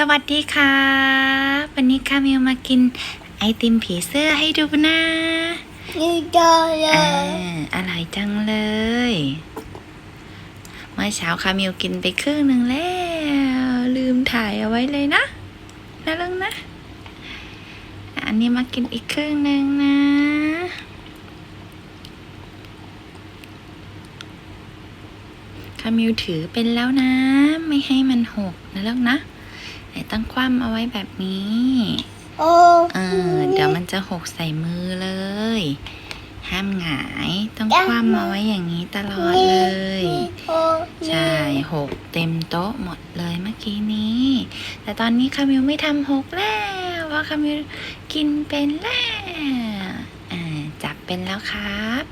สวัสดีค่ะ วันนี้คามิวมากินไอติมผีเสื้อให้ดูนะนี่ได้เลอ่ายอร่อยจังเลย เมื่อเช้าคามิวกินไปครึ่งหนึ่งแล้ว ลืมถ่ายเอาไว้เลยนะนะลุงนะ อันนี้มากินอีกครึ่งหนึ่งนะ คามิวถือเป็นแล้วนะ ไม่ให้มันหกนะลูกนะไหน ต้องคว่ำเอาไว้แบบนี้ โอ้เออ เดี๋ยวมันจะหกใส่มือเลย ห้ามหงายต้องคว่ำเอาไว้อย่างนี้ตลอดเลยโอ้ใช่หกเต็มโต๊ะหมดเลยเมื่อกี้นี้ แต่ตอนนี้คามิวไม่ทำหกแล้วเพราะคามิวกินเป็นแล้วอ่าจับเป็นแล้วครับ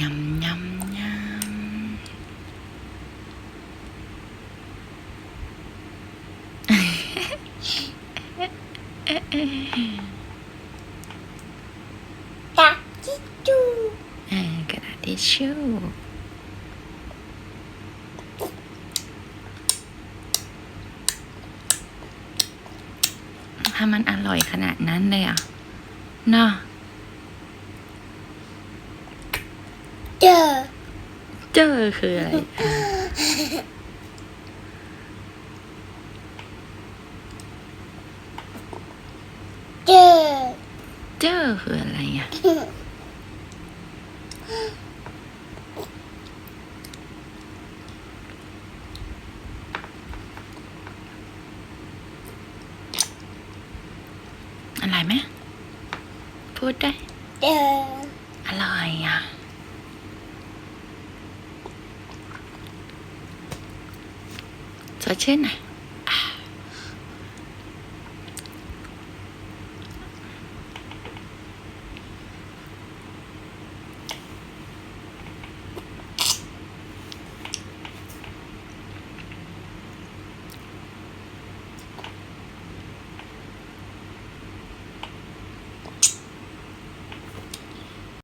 ยำยำยำ ตักจิจูอ่ากระดาษทิชชู่ถ้ามันอร่อยขนาดนั้นเลยอะเนาะเจอ เจอคืออะไรอะ เจอ เจอคืออะไรอะอร่อยไหมพูดด้วยเจออร่อยอะ สดชื่นหน่อย